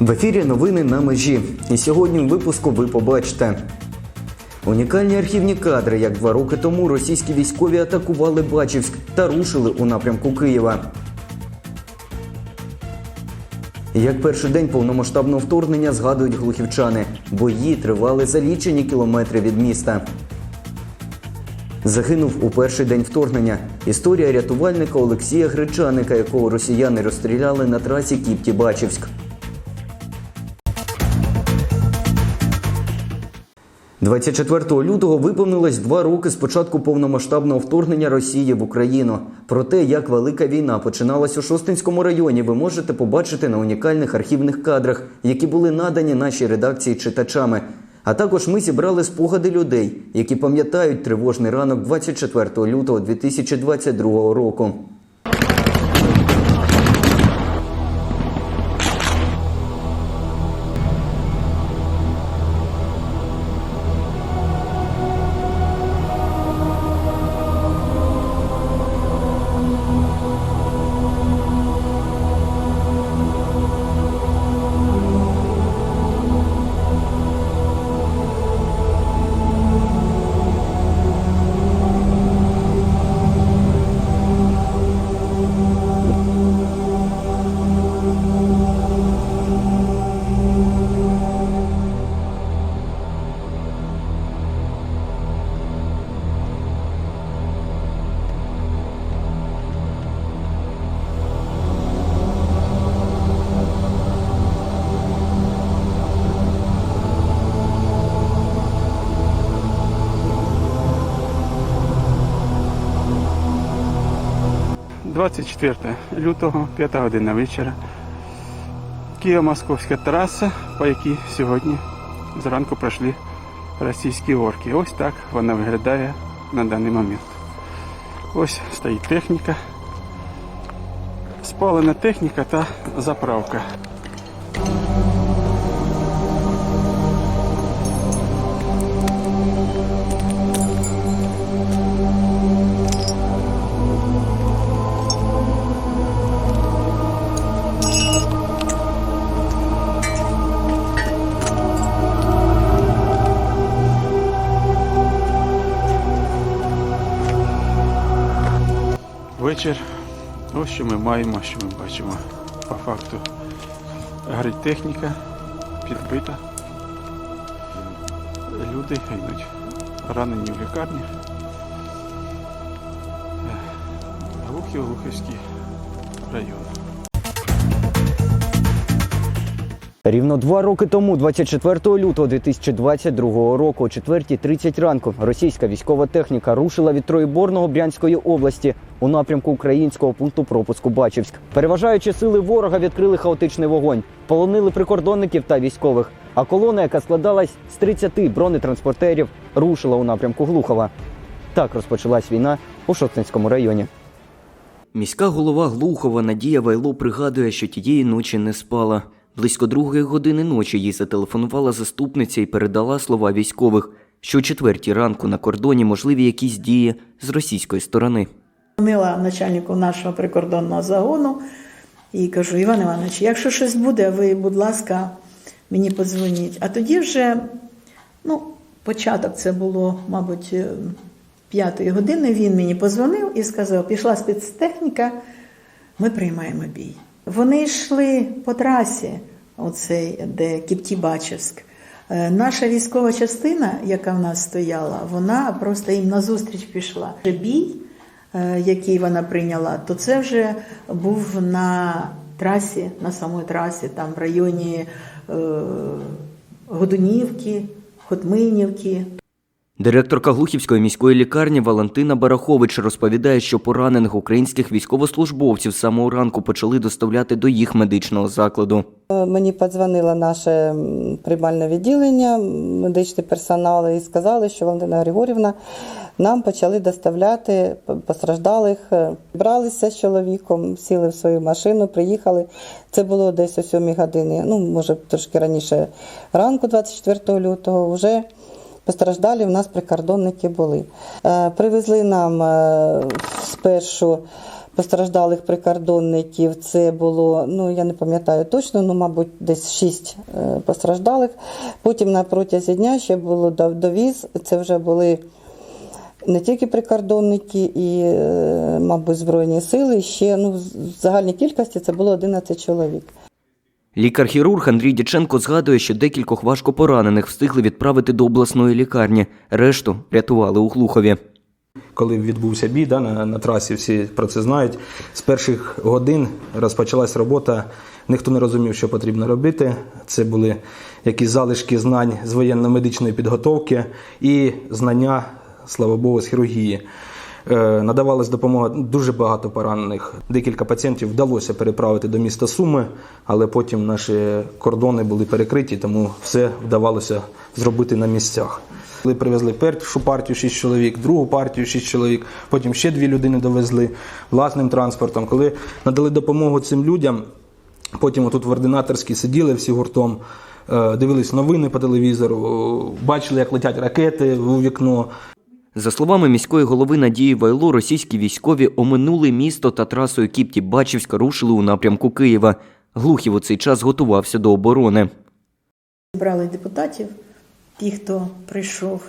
В ефірі новини на межі. І сьогодні в випуску ви побачите. Унікальні архівні кадри, як два роки тому російські військові атакували Бачівськ та рушили у напрямку Києва. Як перший день повномасштабного вторгнення згадують глухівчани, бої тривали за лічені кілометри від міста. Загинув у перший день вторгнення. Історія рятувальника Олексія Гречаника, якого росіяни розстріляли на трасі Кіпті-Бачівськ. 24 лютого виповнилось два роки з початку повномасштабного вторгнення Росії в Україну. Про те, як велика війна починалась у Шостинському районі, ви можете побачити на унікальних архівних кадрах, які були надані нашій редакції читачами. А також ми зібрали спогади людей, які пам'ятають тривожний ранок 24 лютого 2022 року. – 24 лютого, 5 година вечора. Києво-Московська траса, по якій сьогодні зранку пройшли російські орки. Ось так вона виглядає на даний момент. Ось стоїть техніка, спалена техніка та заправка. Що ми маємо, що ми бачимо. По факту горить техніка, підбита. Люди йдуть ранені в лікарні. Глухів, Лухівський район. Рівно два роки тому, 24 лютого 2022 року, о 4.30 ранку, російська військова техніка рушила від Троєборного Брянської області у напрямку українського пункту пропуску Бачівськ. Переважаючи сили ворога, відкрили хаотичний вогонь, полонили прикордонників та військових. А колона, яка складалась з 30 бронетранспортерів, рушила у напрямку Глухова. Так розпочалась війна у Шостинському районі. Міська голова Глухова Надія Вайло пригадує, що тієї ночі не спала. Близько другої години ночі їй зателефонувала заступниця і передала слова військових, що о четвертій ранку на кордоні можливі якісь дії з російської сторони. Дзвонила начальнику нашого прикордонного загону і кажу: Іван Іванович, якщо щось буде, ви, будь ласка, мені подзвоніть. А тоді вже, ну, початок це було, мабуть, е, п'ятої години. Він мені подзвонив і сказав: пішла спецтехніка, ми приймаємо бій. Вони йшли по трасі, оцей, де Кіпті-Бачівськ. Е, Наша військова частина, яка в нас стояла, вона просто їм назустріч пішла. Бій, е, який вона прийняла, то це вже був на трасі, на самій трасі, там в районі е, Годунівки, Хотминівки. Директорка Глухівської міської лікарні Валентина Барахович розповідає, що поранених українських військовослужбовців з самого ранку почали доставляти до їх медичного закладу. Мені подзвонило наше приймальне відділення, медичний персонал, і сказали, що Валентина Григорівна нам почали доставляти постраждалих. Е, Бралися з чоловіком, сіли в свою машину, приїхали. Це було десь о 7 годині, ну може трошки раніше ранку, 24 лютого. Вже постраждалі в нас прикордонники були. Е, Привезли нам е, спершу постраждалих прикордонників. Це було, ну я не пам'ятаю точно, ну, мабуть, десь шість е, постраждалих. Потім на протязі дня ще було довіз. Це вже були не тільки прикордонники і, мабуть, Збройні сили. Ще ну, в загальній кількості це було 11 чоловік. Лікар-хірург Андрій Дяченко згадує, що декількох важкопоранених встигли відправити до обласної лікарні. Решту рятували у Глухові. Коли відбувся бій да, на, на трасі, всі про це знають. З перших годин розпочалась робота. Ніхто не розумів, що потрібно робити. Це були якісь залишки знань з воєнно-медичної підготовки і знання, слава Богу, з хірургії. Е, Надавалась допомога дуже багато поранених. Декілька пацієнтів вдалося переправити до міста Суми, але потім наші кордони були перекриті, тому все вдавалося зробити на місцях. Коли привезли першу партію 6 чоловік, другу партію 6 чоловік, потім ще дві людини довезли власним транспортом. Коли надали допомогу цим людям, потім тут в ординаторській сиділи всі гуртом, е, дивились новини по телевізору, бачили, як летять ракети у вікно. За словами міської голови Надії Вайло, російські військові оминули місто та трасою Кіпті-Бачівська рушили у напрямку Києва. Глухів у цей час готувався до оборони. Зібрали депутатів, ті, хто прийшов.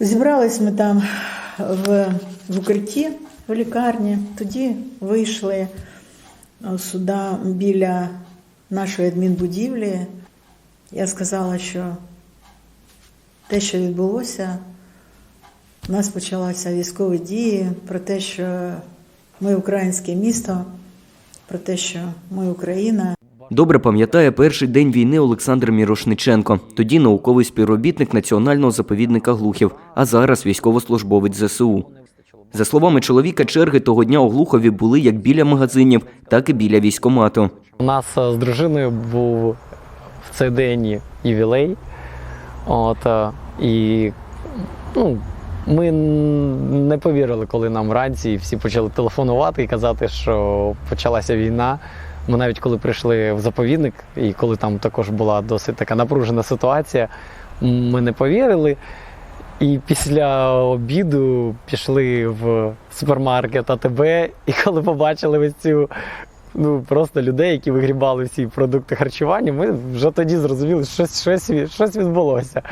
Зібрались ми там в, в укритті в лікарні, тоді вийшли е, сюди біля нашої адмінбудівлі. Я сказала, що те, що відбулося, у нас почалися військові дії про те, що ми українське місто, про те, що ми Україна. Добре пам'ятає перший день війни Олександр Мірошниченко, тоді науковий співробітник Національного заповідника Глухів, а зараз військовослужбовець ЗСУ. За словами чоловіка, черги того дня у Глухові були як біля магазинів, так і біля військомату. У нас е, з дружиною був в цей день ювілей. От, е, і ну, ми не повірили, коли нам вранці всі почали телефонувати і казати, що почалася війна. Ми навіть коли прийшли в заповідник, і коли там також була досить така напружена ситуація, ми не повірили. І після обіду пішли в супермаркет АТБ, і коли побачили ось цю ну, просто людей, які вигрібали всі продукти харчування, ми вже тоді зрозуміли, що щось, щось, щось відбулося.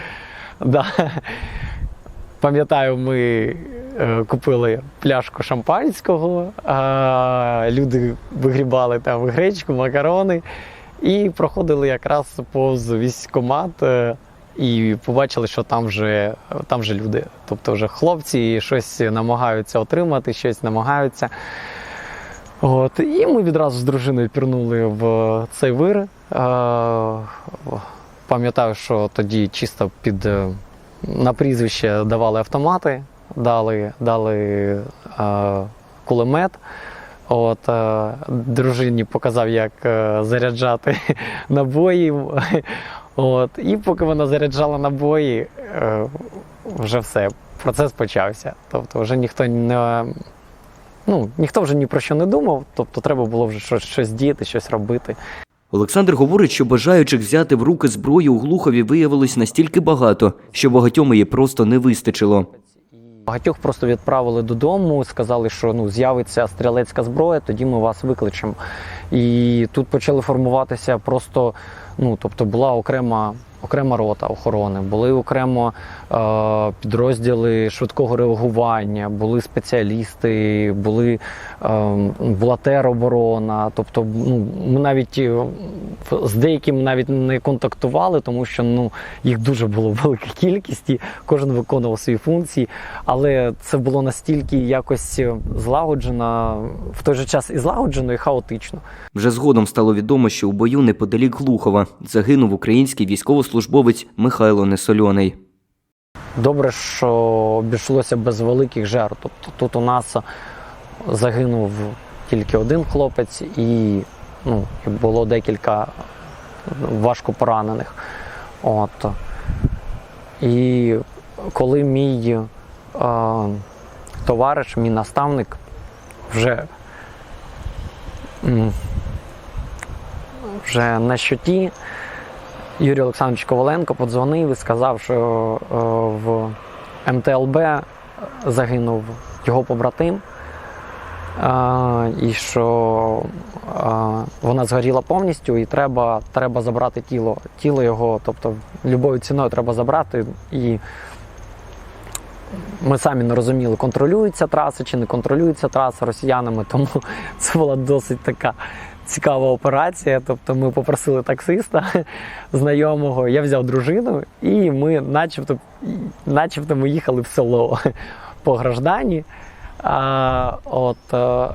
Да. Пам'ятаю, ми е, купили пляшку шампанського, люди вигрібали там гречку, макарони і проходили якраз повз військкомат е, і побачили, що там вже, там вже люди. Тобто вже хлопці щось намагаються отримати, щось намагаються. От, і ми відразу з дружиною пірнули в цей вир. Е, Пам'ятаю, що тоді чисто під на прізвище давали автомати, дали, дали е, кулемет. От, е, дружині показав, як е, заряджати набої. От, і поки вона заряджала набої, е, вже все, процес почався. Тобто вже ніхто не, ну, ніхто вже ні про що не думав, тобто треба було вже щось, щось діяти, щось робити. Олександр говорить, що бажаючих взяти в руки зброю у Глухові виявилось настільки багато, що багатьом її просто не вистачило. Багатьох просто відправили додому, сказали, що ну з'явиться стрілецька зброя, тоді ми вас викличемо. І тут почали формуватися просто, ну тобто була окрема. Окрема рота охорони, були окремо е, підрозділи швидкого реагування, були спеціалісти, були, е, була тероборона. Тобто, ну, ми навіть е, з деякими навіть не контактували, тому що ну, їх дуже було велика кількість, і кожен виконував свої функції. Але це було настільки якось е, злагоджено, в той же час і злагоджено, і хаотично. Вже згодом стало відомо, що у бою неподалік Глухова загинув український військовослужбовець Михайло Несольоний. Добре, що обійшлося без великих жертв. Тобто тут у нас загинув тільки один хлопець, і ну, було декілька важко поранених. От. І коли мій е, товариш, мій наставник вже, вже на щоті, Юрій Олександрович Коваленко подзвонив і сказав, що е, в МТЛБ загинув його побратим. і що вона згоріла повністю, і треба, треба забрати тіло. Тіло його, тобто любою ціною треба забрати. І ми самі не розуміли, контролюється траса чи не контролюється траса росіянами, тому це була досить така цікава операція. Тобто ми попросили таксиста знайомого, я взяв дружину, і ми, начебто, начебто ми їхали в село по граждані. А, от, е, е,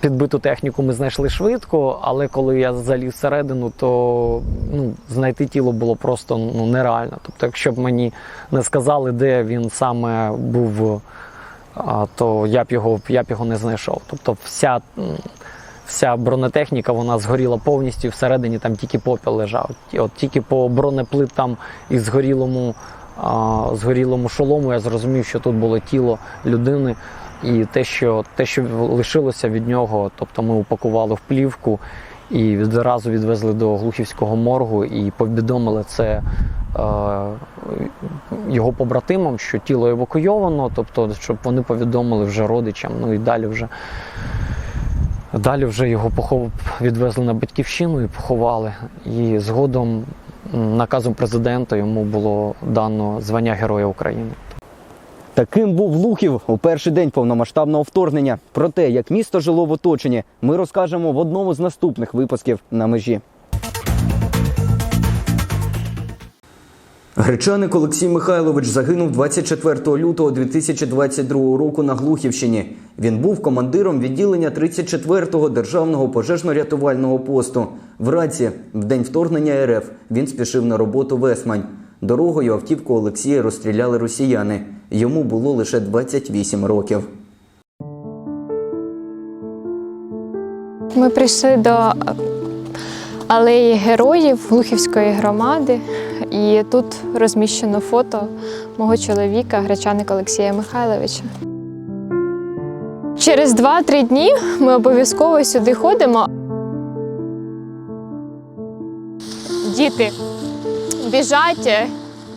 підбиту техніку ми знайшли швидко, але коли я заліз всередину, то ну, знайти тіло було просто ну, нереально. Тобто, якщо б мені не сказали, де він саме був, а, то я б його, я б його не знайшов. Тобто вся, вся бронетехніка вона згоріла повністю, всередині там тільки попіл лежав. От тільки по бронеплитам і згорілому, а, згорілому шолому я зрозумів, що тут було тіло людини. І те, що те, що лишилося від нього, тобто ми упакували в плівку і відразу відвезли до Глухівського моргу і повідомили це е, його побратимам, що тіло евакуйовано, тобто, щоб вони повідомили вже родичам. Ну і далі вже далі вже його похов... відвезли на батьківщину і поховали. І згодом наказом президента йому було дано звання Героя України. Таким був Лухів у перший день повномасштабного вторгнення. Про те, як місто жило в оточенні, ми розкажемо в одному з наступних випусків на межі. Гречаник Олексій Михайлович загинув 24 лютого 2022 року на Глухівщині. Він був командиром відділення 34-го державного пожежно-рятувального посту. Вранці, в день вторгнення РФ, він спішив на роботу в Есмань. Дорогою автівку Олексія розстріляли росіяни. Йому було лише 28 років. Ми прийшли до алеї героїв Глухівської громади, і тут розміщено фото мого чоловіка, гречаника Олексія Михайловича. Через 2-3 дні ми обов'язково сюди ходимо. Діти біжать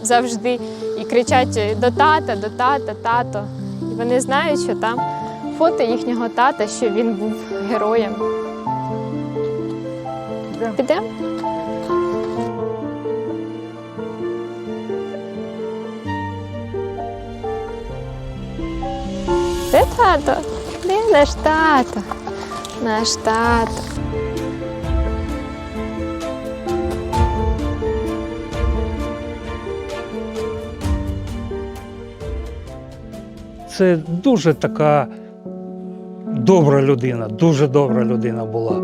завжди і кричать до тата, до тата, тато. І вони знають, що там фото їхнього тата, що він був героєм. Підемо? Де тато? Де наш тато? Наш тато. Це дуже така добра людина, дуже добра людина була.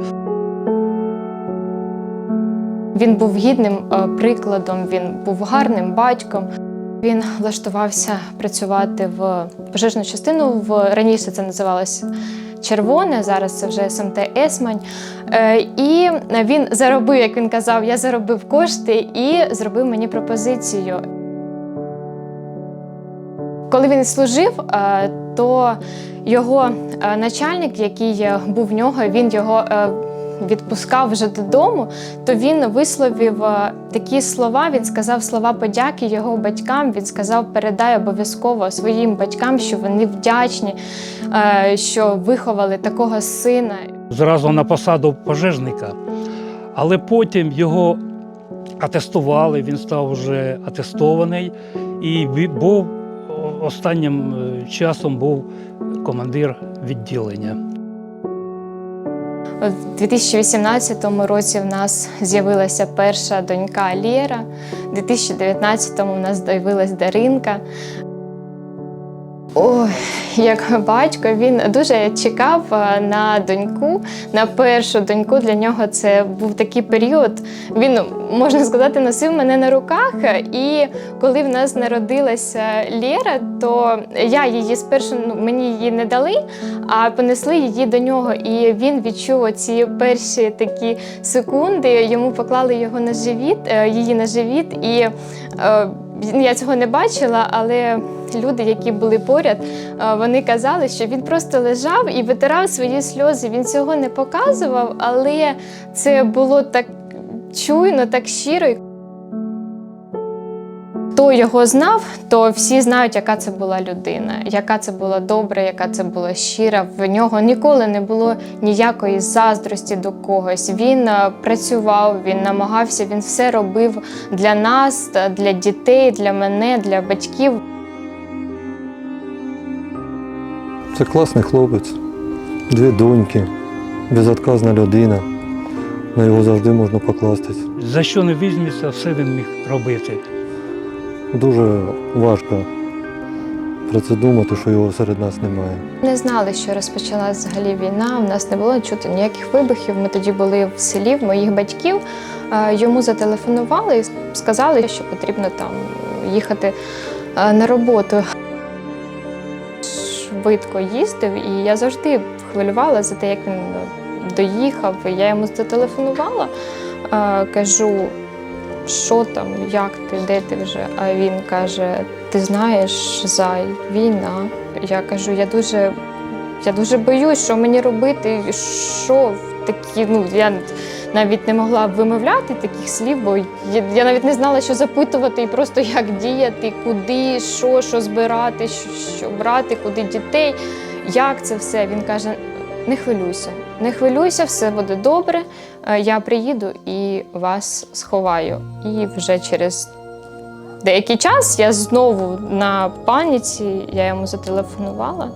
Він був гідним е, прикладом, він був гарним батьком. Він влаштувався працювати в пожежну частину. В раніше це називалося червоне, зараз це вже СМТ Есмань. Е, І він заробив, як він казав, я заробив кошти і зробив мені пропозицію. Коли він служив, е, то його е, начальник, який був в нього, він його відпускав вже додому, то він висловив е, такі слова. Він сказав слова подяки його батькам. Він сказав: передай обов'язково своїм батькам, що вони вдячні, е, що виховали такого сина. Зразу на посаду пожежника. Але потім його атестували, він став вже атестований і був останнім е, часом був командир відділення. У 2018 році в нас з'явилася перша донька Лєра, у 2019 у нас з'явилась Даринка. Ой, як батько, він дуже чекав е, на доньку, на першу доньку. Для нього це був такий період. Він, можна сказати, носив мене на руках. І коли в нас народилася Лєра, то я її спершу ну, мені її не дали, а понесли її до нього. І він відчув ці перші такі секунди. Йому поклали його на живіт, е, її на живіт, і е, я цього не бачила, але люди, які були поряд, е, вони казали, що він просто лежав і витирав свої сльози. Він цього не показував, але це було так чуйно, так щиро. Хто його знав, то всі знають, яка це була людина, яка це була добра, яка це була щира. В нього ніколи не було ніякої заздрості до когось. Він е, працював, він намагався, він все робив для нас, для дітей, для мене, для батьків. Це класний хлопець, дві доньки, безотказна людина. На його завжди можна покластись. За що не візьметься, все він міг робити. Дуже важко про це думати, що його серед нас немає. Не знали, що розпочалась взагалі війна. У нас не було чути ніяких вибухів. Ми тоді були в селі в моїх батьків. Е, Йому зателефонували і сказали, що потрібно там їхати е, на роботу. Швидко їздив, і я завжди хвилювала за те, як він доїхав. Я йому зателефонувала, е, кажу, що там, як ти, де ти вже? А він каже: Ти знаєш, зай, війна. Я кажу, я дуже, я дуже боюсь, що мені робити, що такі. Ну я навіть не могла вимовляти таких слів, бо я навіть не знала, що запитувати, і просто як діяти, куди, що, що збирати, що, що брати, куди дітей. Як це все? Він каже: не хвилюйся, не хвилюйся, все буде добре. Е, Я приїду і вас сховаю. І вже через деякий час я знову на паніці, я йому зателефонувала.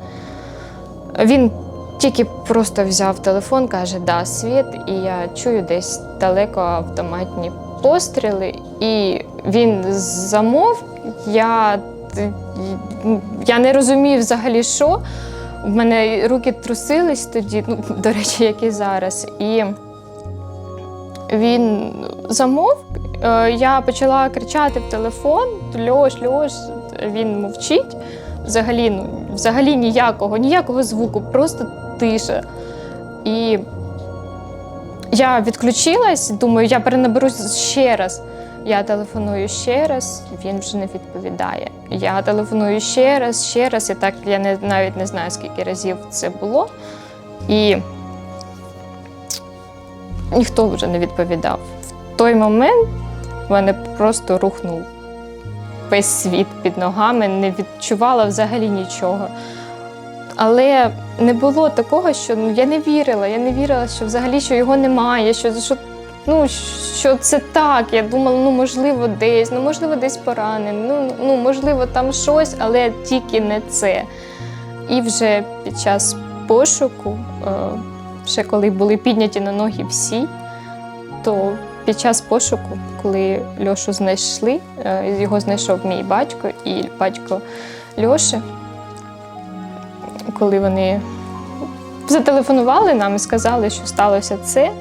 Він тільки просто взяв телефон, каже, да, світ, і я чую десь далеко автоматні постріли, і він замовк. Я, я не розумію взагалі, що. В мене руки трусились тоді, ну, до речі, як і зараз. І він замовк. Е, Я почала кричати в телефон: Льош, Льош, він мовчить. Взагалі, ну, взагалі ніякого, ніякого звуку, просто тиша. І я відключилась, думаю, я перенаберусь ще раз. Я телефоную ще раз, він вже не відповідає. Я телефоную ще раз, ще раз, і так я не, навіть не знаю, скільки разів це було. І ніхто вже не відповідав. В той момент в мене просто рухнув весь світ під ногами, не відчувала взагалі нічого. Але не було такого, що ну, я не вірила. Я не вірила, що взагалі що його немає, що, що, ну, що це так. Я думала, ну можливо, десь, ну можливо, десь поранений, ну, ну можливо, там щось, але тільки не це. І вже під час пошуку, е, ще коли були підняті на ноги всі, то під час пошуку, коли Льошу знайшли, е, його знайшов мій батько і батько Льоші, коли вони зателефонували нам і сказали, що сталося це.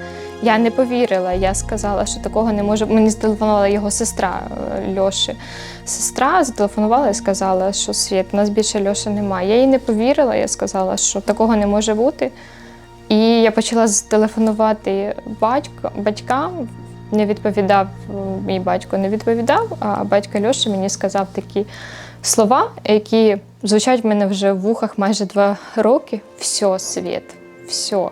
Я не повірила. Я сказала, що такого не може. Мені зателефонувала його сестра е, Льоші. Сестра зателефонувала і сказала, що світ, у нас більше Льоші немає. Я їй не повірила, я сказала, що такого не може бути. І я почала телефонувати батько, батькам. Не відповідав мій батько, не відповідав, а батько Льоша мені сказав такі слова, які звучать в мене вже в вухах майже два роки. Все, світ, все.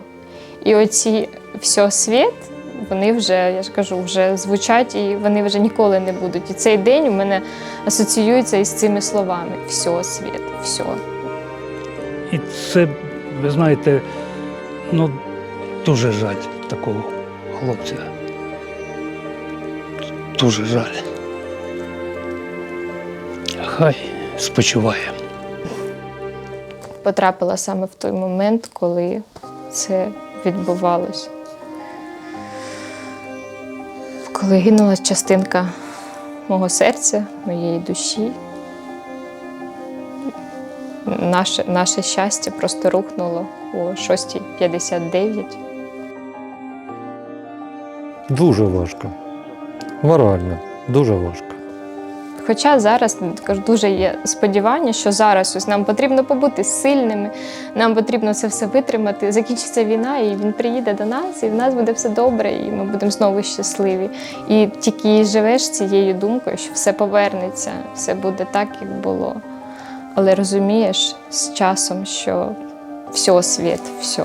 І оці все світ, вони вже, я ж кажу, вже звучать і вони вже ніколи не будуть. І цей день у мене асоціюється із цими словами: все, світ, все. І це, ви знаєте, ну, дуже жаль такого хлопця. Дуже жаль. Хай спочиває. Потрапила саме в той момент, коли це відбувалось. Коли гинула частинка мого серця, моєї душі, наше, наше щастя просто рухнуло о 6.59. Дуже важко. Морально, дуже важко. Хоча зараз ну, кажу, дуже є сподівання, що зараз ось нам потрібно побути сильними, нам потрібно це все витримати. Закінчиться війна, і він приїде до нас, і в нас буде все добре, і ми будемо знову щасливі. І тільки живеш цією думкою, що все повернеться, все буде так, як було. Але розумієш з часом, що все світ, все.